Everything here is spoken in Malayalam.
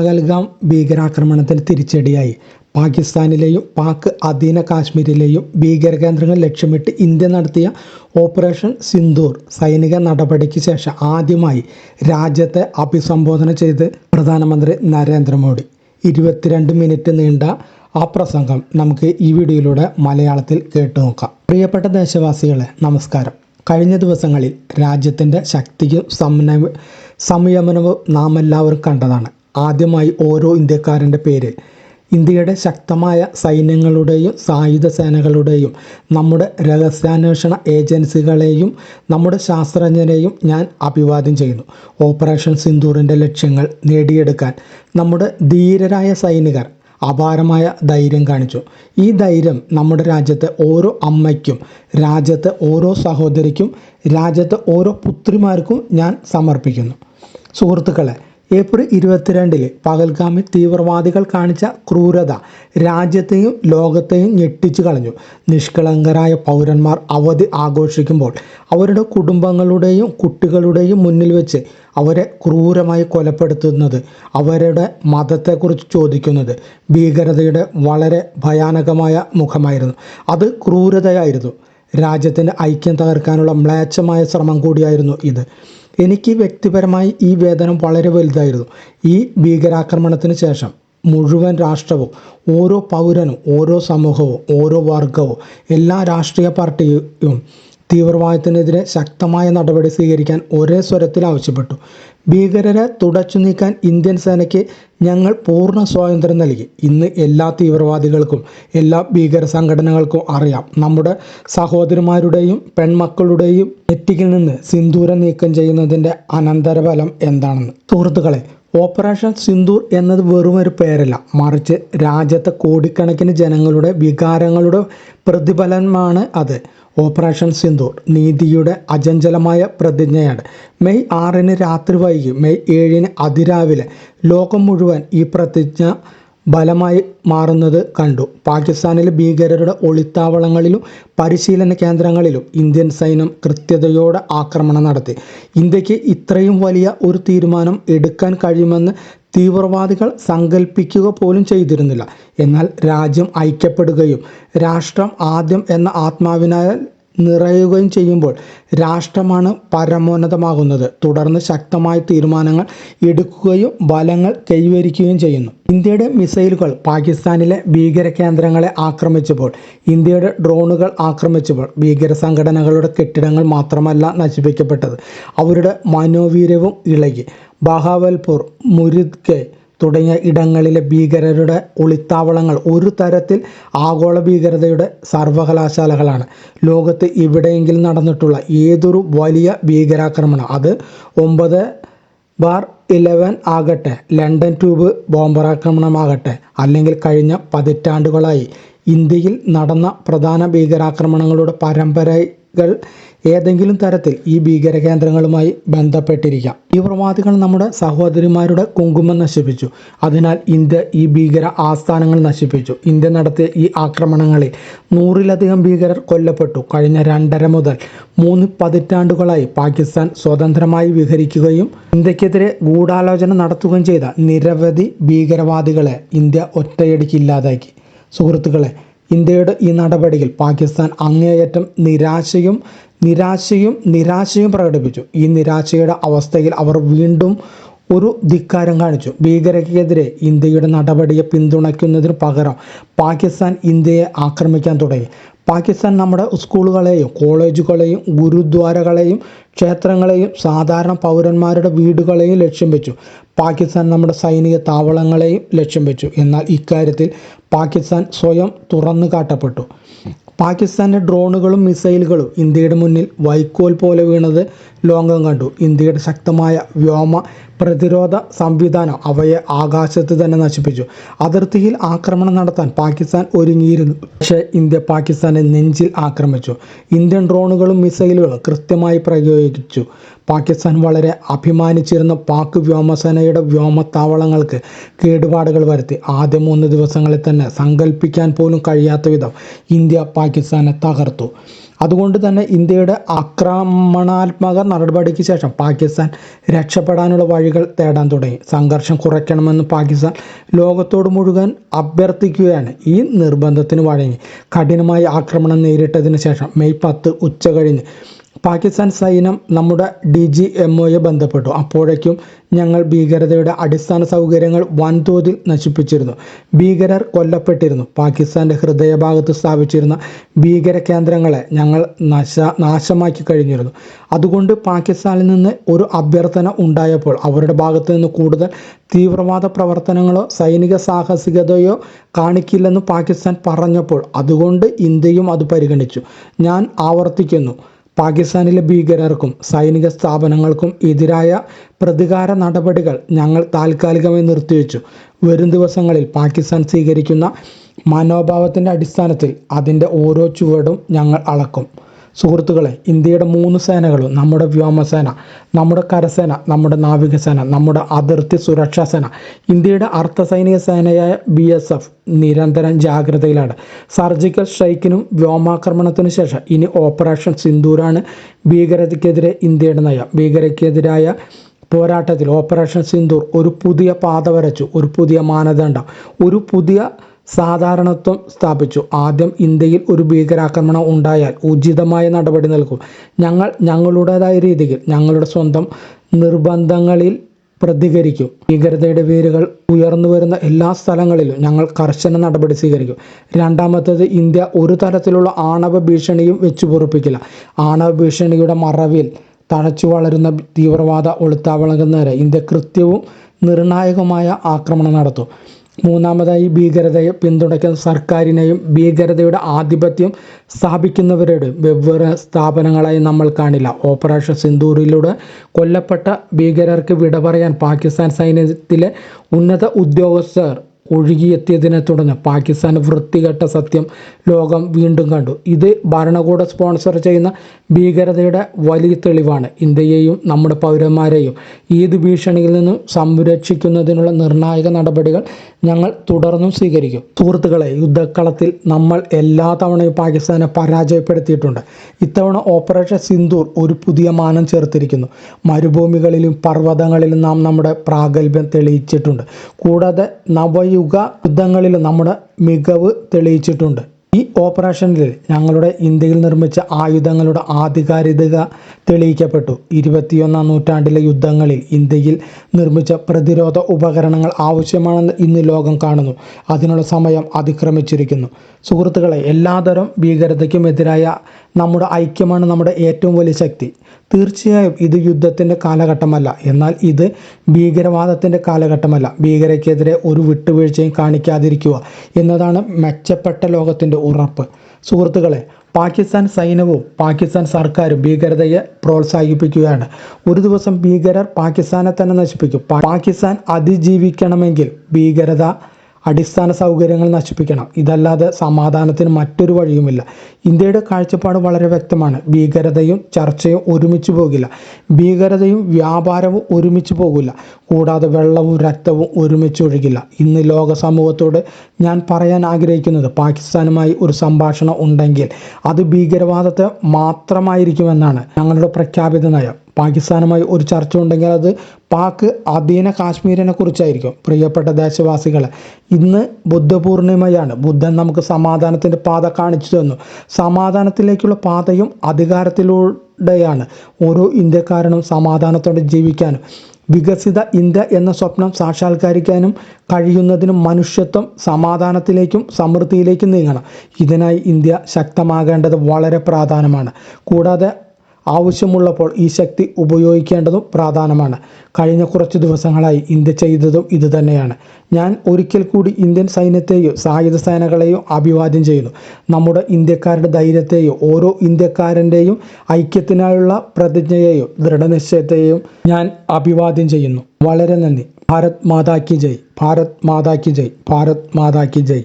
പഹൽഗാം ഭീകരാക്രമണത്തിൽ തിരിച്ചടിയായി. പാകിസ്ഥാനിലെയും പാക് അധീന കാശ്മീരിലെയും ഭീകരകേന്ദ്രങ്ങൾ ലക്ഷ്യമിട്ട് ഇന്ത്യ നടത്തിയ ഓപ്പറേഷൻ സിന്ദൂർ സൈനിക നടപടിക്ക് ശേഷം ആദ്യമായി രാജ്യത്തെ അഭിസംബോധന ചെയ്ത് പ്രധാനമന്ത്രി നരേന്ദ്രമോദി. ഇരുപത്തിരണ്ട് മിനിറ്റ് നീണ്ട ആ പ്രസംഗം നമുക്ക് ഈ വീഡിയോയിലൂടെ മലയാളത്തിൽ കേട്ടു നോക്കാം. പ്രിയപ്പെട്ട ദേശവാസികളെ നമസ്കാരം. കഴിഞ്ഞ ദിവസങ്ങളിൽ രാജ്യത്തിന്റെ ശക്തിയും സംയമനവും നാം എല്ലാവരും കണ്ടതാണ്. ആദ്യമായി ഓരോ ഇന്ത്യക്കാരന്റെ പേര്. ഇന്ത്യയുടെ ശക്തമായ സൈന്യങ്ങളുടെയും സായുധ സേനകളുടെയും നമ്മുടെ രഹസ്യാന്വേഷണ ഏജൻസികളെയും നമ്മുടെ ശാസ്ത്രജ്ഞരെയും ഞാൻ അഭിവാദ്യം ചെയ്യുന്നു. ഓപ്പറേഷൻ സിന്ദൂറിന്റെ ലക്ഷ്യങ്ങൾ നേടിയെടുക്കാൻ നമ്മുടെ ധീരരായ സൈനികർ അപാരമായ ധൈര്യം കാണിച്ചു. ഈ ധൈര്യം നമ്മുടെ രാജ്യത്തെ ഓരോ അമ്മയ്ക്കും രാജ്യത്തെ ഓരോ സഹോദരിക്കും രാജ്യത്തെ ഓരോ പുത്രിമാർക്കും ഞാൻ സമർപ്പിക്കുന്നു. സുഹൃത്തുക്കളെ ഏപ്രിൽ ഇരുപത്തിരണ്ടിൽ പകൽഗാമിൽ തീവ്രവാദികൾ കാണിച്ച ക്രൂരത രാജ്യത്തെയും ലോകത്തെയും ഞെട്ടിച്ചു കളഞ്ഞു. നിഷ്കളങ്കരായ പൗരന്മാർ അവധി ആഘോഷിക്കുമ്പോൾ അവരുടെ കുടുംബങ്ങളുടെയും കുട്ടികളുടെയും മുന്നിൽ വെച്ച് അവരെ ക്രൂരമായി കൊലപ്പെടുത്തുന്നത് അവരുടെ മതത്തെക്കുറിച്ച് ചോദിക്കുന്നത് ഭീകരതയുടെ വളരെ ഭയാനകമായ മുഖമായിരുന്നു. അത് ക്രൂരതയായിരുന്നു. രാജ്യത്തിന്റെ ഐക്യം തകർക്കാനുള്ള മ്ലേച്ഛമായ ശ്രമം കൂടിയായിരുന്നു ഇത്. എനിക്ക് വ്യക്തിപരമായി ഈ വേദനം വളരെ വലുതായിരുന്നു. ഈ ഭീകരാക്രമണത്തിന് ശേഷം മുഴുവൻ രാഷ്ട്രവും ഓരോ പൗരനും ഓരോ സമൂഹവും ഓരോ വർഗവും എല്ലാ രാഷ്ട്രീയ പാർട്ടിയും തീവ്രവാദത്തിനെതിരെ ശക്തമായ നടപടി സ്വീകരിക്കാൻ ഒരേ സ്വരത്തിൽ ആവശ്യപ്പെട്ടു. ഭീകരരെ തുടച്ചു നീക്കാൻ ഇന്ത്യൻ സേനയ്ക്ക് ഞങ്ങൾ പൂർണ സ്വാതന്ത്ര്യം നൽകി. ഇന്ന് എല്ലാ തീവ്രവാദികൾക്കും എല്ലാ ഭീകര സംഘടനകൾക്കും അറിയാം. നമ്മുടെ സഹോദരിമാരുടെയും പെൺമക്കളുടെയും നെറ്റിക്കിൽ നിന്ന് സിന്ദൂരം നീക്കം ചെയ്യുന്നതിന്റെ അനന്തരഫലം എന്താണെന്ന് സുഹൃത്തുക്കളെ ഓപ്പറേഷൻ സിന്ദൂർ എന്നത് ഒരു പേരല്ല. മറിച്ച് രാജ്യത്തെ കോടിക്കണക്കിന് ജനങ്ങളുടെ വികാരങ്ങളുടെ പ്രതിഫലനമാണ് അത്. ഓപ്പറേഷൻ സിന്ദൂർ നീതിയുടെ അചഞ്ചലമായ പ്രതിജ്ഞയാണ്. മെയ് ആറിന് രാത്രി വൈകി മെയ് ഏഴിന് അതിരാവിലെ ലോകം മുഴുവൻ ഈ പ്രതിജ്ഞ ബലമായി മാറുന്നത് കണ്ടു. പാകിസ്ഥാനിലെ ഭീകരരുടെ ഒളിത്താവളങ്ങളിലും പരിശീലന കേന്ദ്രങ്ങളിലും ഇന്ത്യൻ സൈന്യം കൃത്യതയോടെ ആക്രമണം നടത്തി. ഇന്ത്യയ്ക്ക് ഇത്രയും വലിയ ഒരു തീരുമാനം എടുക്കാൻ കഴിയുമെന്ന് തീവ്രവാദികൾ സങ്കല്പിക്കുക പോലും ചെയ്തിരുന്നില്ല. എന്നാൽ രാജ്യം ഐക്യപ്പെടുകയും രാഷ്ട്രം ആദ്യം എന്ന ആത്മാവിനാൽ നിറയുകയും ചെയ്യുമ്പോൾ രാഷ്ട്രമാണ് പരമോന്നതമാകുന്നത്. തുടർന്ന് ശക്തമായ തീരുമാനങ്ങൾ എടുക്കുകയും ബലങ്ങൾ കൈവരിക്കുകയും ചെയ്യുന്നു. ഇന്ത്യയുടെ മിസൈലുകൾ പാകിസ്ഥാനിലെ ഭീകര കേന്ദ്രങ്ങളെ ആക്രമിച്ചപ്പോൾ ഇന്ത്യയുടെ ഡ്രോണുകൾ ആക്രമിച്ചപ്പോൾ ഭീകര സംഘടനകളുടെ കെട്ടിടങ്ങൾ മാത്രമല്ല നശിപ്പിക്കപ്പെട്ടത്. അവരുടെ മനോവീര്യവും ഇളകി. ബഹാവൽപൂർ മുരിദ്കെ തുടങ്ങിയ ഇടങ്ങളിലെ ഭീകരരുടെ ഒളിത്താവളങ്ങൾ ഒരു തരത്തിൽ ആഗോള ഭീകരതയുടെ സർവകലാശാലകളാണ്. ലോകത്ത് എവിടെയെങ്കിലും നടന്നിട്ടുള്ള ഏതൊരു വലിയ ഭീകരാക്രമണം അത് ഒമ്പത് ബാർ ഇലവൻ ആകട്ടെ ലണ്ടൻ ട്യൂബ് ബോംബറാക്രമണമാകട്ടെ അല്ലെങ്കിൽ കഴിഞ്ഞ പതിറ്റാണ്ടുകളായി ഇന്ത്യയിൽ നടന്ന പ്രധാന ഭീകരാക്രമണങ്ങളുടെ പരമ്പരകൾ ഏതെങ്കിലും തരത്തിൽ ഈ ഭീകര കേന്ദ്രങ്ങളുമായി ബന്ധപ്പെട്ടിരിക്കാം തീവ്രവാദികൾ നമ്മുടെ സഹോദരിമാരുടെ കുങ്കുമം നശിപ്പിച്ചു. അതിനാൽ ഇന്ത്യ ഈ ഭീകര ആസ്ഥാനങ്ങൾ നശിപ്പിച്ചു. ഇന്ത്യ നടത്തിയ ഈ ആക്രമണങ്ങളിൽ നൂറിലധികം ഭീകരർ കൊല്ലപ്പെട്ടു. കഴിഞ്ഞ രണ്ടര മുതൽ മൂന്ന് പതിറ്റാണ്ടുകളായി പാകിസ്ഥാൻ സ്വതന്ത്രമായി വിഹരിക്കുകയും ഇന്ത്യക്കെതിരെ ഗൂഢാലോചന നടത്തുകയും ചെയ്ത നിരവധി ഭീകരവാദികളെ ഇന്ത്യ ഒറ്റയടിക്ക് ഇല്ലാതാക്കി. സുഹൃത്തുക്കളെ ഇന്ത്യയുടെ ഈ നടപടിയിൽ പാകിസ്ഥാൻ അങ്ങേയറ്റം നിരാശയും നിരാശയും നിരാശയും പ്രകടിപ്പിച്ചു. ഈ നിരാശയുടെ അവസ്ഥയിൽ അവർ വീണ്ടും ഒരു ധിക്കാരം കാണിച്ചു. ഭീകരതയ്ക്കെതിരെ ഇന്ത്യയുടെ നടപടിയെ പിന്തുണയ്ക്കുന്നതിന് പകരം പാകിസ്ഥാൻ ഇന്ത്യയെ ആക്രമിക്കാൻ തുടങ്ങി. പാകിസ്ഥാൻ നമ്മുടെ സ്കൂളുകളെയും കോളേജുകളെയും ഗുരുദ്വാരകളെയും ക്ഷേത്രങ്ങളെയും സാധാരണ പൗരന്മാരുടെ വീടുകളെയും ലക്ഷ്യം വെച്ചു. പാകിസ്ഥാൻ നമ്മുടെ സൈനിക താവളങ്ങളെയും ലക്ഷ്യം വെച്ചു. എന്നാൽ ഇക്കാര്യത്തിൽ പാകിസ്ഥാൻ സ്വയം തുറന്നു കാട്ടപ്പെട്ടു. പാകിസ്ഥാന്റെ ഡ്രോണുകളും മിസൈലുകളും ഇന്ത്യയുടെ മുന്നിൽ വൈക്കോൽ പോലെ വീണത് ലോകം കണ്ടു. ഇന്ത്യയുടെ ശക്തമായ വ്യോമ പ്രതിരോധ സംവിധാനം അവയെ ആകാശത്ത് തന്നെ നശിപ്പിച്ചു. അതിർത്തിയിൽ ആക്രമണം നടത്താൻ പാകിസ്ഥാൻ ഒരുങ്ങിയിരുന്നു. പക്ഷേ ഇന്ത്യ പാകിസ്ഥാനെ നെഞ്ചിൽ ആക്രമിച്ചു. ഇന്ത്യൻ ഡ്രോണുകളും മിസൈലുകളും കൃത്യമായി പ്രയോഗിച്ചു. പാകിസ്ഥാൻ വളരെ അഭിമാനിച്ചിരുന്ന പാക് വ്യോമസേനയുടെ വ്യോമത്താവളങ്ങൾക്ക് കേടുപാടുകൾ വരുത്തി. ആദ്യ മൂന്ന് ദിവസങ്ങളിൽ തന്നെ സങ്കല്പിക്കാൻ പോലും കഴിയാത്ത വിധം ഇന്ത്യ പാകിസ്ഥാനെ തകർത്തു. അതുകൊണ്ട് തന്നെ ഇന്ത്യയുടെ ആക്രമണാത്മക നടപടിക്ക് ശേഷം പാകിസ്ഥാൻ രക്ഷപ്പെടാനുള്ള വഴികൾ തേടാൻ തുടങ്ങി. സംഘർഷം കുറയ്ക്കണമെന്ന് പാകിസ്ഥാൻ ലോകത്തോട് മുഴുവൻ അഭ്യർത്ഥിക്കുകയാണ്. ഈ നിർബന്ധത്തിന് വഴങ്ങി. കഠിനമായ ആക്രമണം നേരിട്ടതിന് ശേഷം മെയ് പത്ത് ഉച്ച കഴിഞ്ഞ് പാകിസ്ഥാൻ സൈന്യം നമ്മുടെ ഡി ജി എം ഒയെ ബന്ധപ്പെട്ടു. അപ്പോഴേക്കും ഞങ്ങൾ ഭീകരതയുടെ അടിസ്ഥാന സൗകര്യങ്ങൾ വൻതോതിൽ നശിപ്പിച്ചിരുന്നു. ഭീകരർ കൊല്ലപ്പെട്ടിരുന്നു. പാകിസ്ഥാന്റെ ഹൃദയഭാഗത്ത് സ്ഥാപിച്ചിരുന്ന ഭീകര കേന്ദ്രങ്ങളെ ഞങ്ങൾ നശ നാശമാക്കി കഴിഞ്ഞിരുന്നു. അതുകൊണ്ട് പാകിസ്ഥാനിൽ നിന്ന് ഒരു അഭ്യർത്ഥന ഉണ്ടായപ്പോൾ അവരുടെ ഭാഗത്ത് നിന്ന് കൂടുതൽ തീവ്രവാദ പ്രവർത്തനങ്ങളോ സൈനിക സാഹസികതയോ കാണിക്കില്ലെന്ന് പാകിസ്ഥാൻ പറഞ്ഞപ്പോൾ അതുകൊണ്ട് ഇന്ത്യയും അത് പരിഗണിച്ചു. ഞാൻ ആവർത്തിക്കുന്നു. പാകിസ്ഥാനിലെ ഭീകരർക്കും സൈനിക സ്ഥാപനങ്ങൾക്കും എതിരായ പ്രതികാര നടപടികൾ ഞങ്ങൾ താൽക്കാലികമായി നിർത്തിവെച്ചു. വരും ദിവസങ്ങളിൽ പാകിസ്ഥാൻ സ്വീകരിക്കുന്ന മനോഭാവത്തിന്റെ അടിസ്ഥാനത്തിൽ അതിന്റെ ഓരോ ചുവടും ഞങ്ങൾ അളക്കും. സുഹൃത്തുക്കളെ ഇന്ത്യയുടെ മൂന്ന് സേനകളും നമ്മുടെ വ്യോമസേന നമ്മുടെ കരസേന നമ്മുടെ നാവികസേന നമ്മുടെ അതിർത്തി സുരക്ഷാ സേന ഇന്ത്യയുടെ അർദ്ധസൈനിക സേനയായ ബി എസ് എഫ് നിരന്തരം ജാഗ്രതയിലാണ്. സർജിക്കൽ സ്ട്രൈക്കിനും വ്യോമാക്രമണത്തിനു ശേഷം ഇനി ഓപ്പറേഷൻ സിന്ദൂരാണ് ഭീകരതയ്ക്കെതിരെ ഇന്ത്യയുടെ നയം. ഭീകരതയ്ക്കെതിരായ പോരാട്ടത്തിൽ ഓപ്പറേഷൻ സിന്ദൂർ ഒരു പുതിയ പാത വരച്ചു ഒരു പുതിയ മാനദണ്ഡം ഒരു പുതിയ സാധാരണത്വം സ്ഥാപിച്ചു. ആദ്യം ഇന്ത്യയിൽ ഒരു ഭീകരാക്രമണം ഉണ്ടായാൽ ഉചിതമായ നടപടി നൽകും. ഞങ്ങൾ ഞങ്ങളുടേതായ രീതിയിൽ ഞങ്ങളുടെ സ്വന്തം നിർബന്ധങ്ങളിൽ പ്രതികരിക്കും. ഭീകരതയുടെ വേരുകൾ ഉയർന്നു വരുന്ന എല്ലാ സ്ഥലങ്ങളിലും ഞങ്ങൾ കർശന നടപടി സ്വീകരിക്കും. രണ്ടാമത്തേത് ഇന്ത്യ ഒരു തരത്തിലുള്ള ആണവ ഭീഷണിയും വെച്ചു പൊറുപ്പിക്കില്ല. ആണവ ഭീഷണിയുടെ മറവിൽ തഴച്ചു വളരുന്ന തീവ്രവാദ ഒളിത്താവളങ്ങൾ നേരെ ഇന്ത്യ കൃത്യവും നിർണായകമായ ആക്രമണം നടത്തും. മൂന്നാമതായി ഭീകരതയെ പിന്തുണയ്ക്കുന്ന സർക്കാരിനെയും ഭീകരതയുടെ ആധിപത്യം സ്ഥാപിക്കുന്നവരുടെ വെവ്വേറെ സ്ഥാപനങ്ങളായി നമ്മൾ കാണില്ല. ഓപ്പറേഷൻ സിന്ദൂറിലൂടെ കൊല്ലപ്പെട്ട ഭീകരർക്ക് വിട പറയാൻ പാകിസ്ഥാൻ സൈന്യത്തിലെ ഉന്നത ഉദ്യോഗസ്ഥർ ഒഴുകിയെത്തിയതിനെ തുടർന്ന് പാകിസ്ഥാൻ വൃത്തികെട്ട സത്യം ലോകം വീണ്ടും കണ്ടു. ഇത് ഭരണകൂട സ്പോൺസർ ചെയ്യുന്ന ഭീകരതയുടെ വലിയ തെളിവാണ്. ഇന്ത്യയെയും നമ്മുടെ പൗരന്മാരെയും ഏത് ഭീഷണിയിൽ നിന്നും സംരക്ഷിക്കുന്നതിനുള്ള നിർണായക നടപടികൾ ഞങ്ങൾ തുടർന്നും സ്വീകരിക്കും. സുഹൃത്തുക്കളെ യുദ്ധക്കളത്തിൽ നമ്മൾ എല്ലാ തവണയും പാകിസ്ഥാനെ പരാജയപ്പെടുത്തിയിട്ടുണ്ട്. ഇത്തവണ ഓപ്പറേഷൻ സിന്ദൂർ ഒരു പുതിയ മാനം ചേർത്തിരിക്കുന്നു. മരുഭൂമികളിലും പർവതങ്ങളിലും നാം നമ്മുടെ പ്രാഗൽഭ്യം തെളിയിച്ചിട്ടുണ്ട്. കൂടാതെ നവയുഗ യുദ്ധങ്ങളിലും നമ്മുടെ മികവ് തെളിയിച്ചിട്ടുണ്ട് ഈ ഓപ്പറേഷനിൽ ഞങ്ങളുടെ ഇന്ത്യയിൽ നിർമ്മിച്ച ആയുധങ്ങളുടെ ആധികാരികത തെളിയിക്കപ്പെട്ടു. ഇരുപത്തിയൊന്നാം നൂറ്റാണ്ടിലെ യുദ്ധങ്ങളിൽ ഇന്ത്യയിൽ നിർമ്മിച്ച പ്രതിരോധ ഉപകരണങ്ങൾ ആവശ്യമാണെന്ന് ഇന്ന് ലോകം കാണുന്നു. അതിനുള്ള സമയം അതിക്രമിച്ചിരിക്കുന്നു. സുഹൃത്തുക്കളെ എല്ലാതരം ഭീകരതയ്ക്കുമെതിരായ നമ്മുടെ ഐക്യമാണ് നമ്മുടെ ഏറ്റവും വലിയ ശക്തി. തീർച്ചയായും ഇത് യുദ്ധത്തിന്റെ കാലഘട്ടമല്ല. എന്നാൽ ഇത് ഭീകരവാദത്തിന്റെ കാലഘട്ടമല്ല. ഭീകരയ്ക്കെതിരെ ഒരു വിട്ടുവീഴ്ചയും കാണിക്കാതിരിക്കുക എന്നതാണ് മെച്ചപ്പെട്ട ലോകത്തിന്റെ ഉറപ്പ്. സുഹൃത്തുക്കളെ പാകിസ്ഥാൻ സൈന്യവും പാകിസ്ഥാൻ സർക്കാരും ഭീകരതയെ പ്രോത്സാഹിപ്പിക്കുകയാണ്. ഒരു ദിവസം ഭീകരർ പാകിസ്ഥാനെ തന്നെ നശിപ്പിക്കും. പാകിസ്ഥാൻ അതിജീവിക്കണമെങ്കിൽ ഭീകരത അടിസ്ഥാന സൗകര്യങ്ങൾ നശിപ്പിക്കണം. ഇതല്ലാതെ സമാധാനത്തിന് മറ്റൊരു വഴിയുമില്ല. ഇന്ത്യയുടെ കാഴ്ചപ്പാട് വളരെ വ്യക്തമാണ്. ഭീകരതയും ചർച്ചയും ഒരുമിച്ച് പോകില്ല. ഭീകരതയും വ്യാപാരവും ഒരുമിച്ച് പോകില്ല. കൂടാതെ വെള്ളവും രക്തവും ഒരുമിച്ച് ഒഴുകില്ല. ഇന്ന് ലോക സമൂഹത്തോട് ഞാൻ പറയാൻ ആഗ്രഹിക്കുന്നത് പാകിസ്ഥാനുമായി ഒരു സംഭാഷണം ഉണ്ടെങ്കിൽ അത് ഭീകരവാദത്തെ മാത്രമായിരിക്കുമെന്നാണ് ഞങ്ങളുടെ പ്രഖ്യാപിത നയം. പാകിസ്ഥാനുമായി ഒരു ചർച്ച ഉണ്ടെങ്കിൽ അത് പാക് അധീന കാശ്മീരിനെ കുറിച്ചായിരിക്കും. പ്രിയപ്പെട്ട ദേശവാസികളെ ഇന്ന് ബുദ്ധപൂർണിമയാണ്. ബുദ്ധൻ നമുക്ക് സമാധാനത്തിന്റെ പാത കാണിച്ചു തന്നു. സമാധാനത്തിലേക്കുള്ള പാതയും അധികാരത്തിലൂടെയാണ് ഓരോ ഇന്ത്യക്കാരനും സമാധാനത്തോടെ ജീവിക്കാനും വികസിത ഇന്ത്യ എന്ന സ്വപ്നം സാക്ഷാത്കരിക്കാനും കഴിയുന്നതിനും മനുഷ്യത്വം സമാധാനത്തിലേക്കും സമൃദ്ധിയിലേക്കും നീങ്ങണം. ഇതിനായി ഇന്ത്യ ശക്തമാകേണ്ടത് വളരെ പ്രാധാന്യമാണ്. കൂടാതെ ആവശ്യമുള്ളപ്പോൾ ഈ ശക്തി ഉപയോഗിക്കേണ്ടതും പ്രാധാന്യമാണ് കഴിഞ്ഞ കുറച്ച് ദിവസങ്ങളായി ഇന്ത്യ ചെയ്തതും ഇതുതന്നെയാണ് ഞാൻ ഒരിക്കൽ കൂടി ഇന്ത്യൻ സൈന്യത്തെയോ സായുധ സേനകളെയോ അഭിവാദ്യം ചെയ്യുന്നു. നമ്മുടെ ഇന്ത്യക്കാരുടെ ധൈര്യത്തെയോ ഓരോ ഇന്ത്യക്കാരന്റെയും ഐക്യത്തിനായുള്ള പ്രതിജ്ഞയെയോ ദൃഢനിശ്ചയത്തെയും ഞാൻ അഭിവാദ്യം ചെയ്യുന്നു. വളരെ നന്ദി. ഭാരത് മാതാക്കി ജയ്. ഭാരത് മാതാക്കി ജയ്. ഭാരത് മാതാക്കി ജയ്.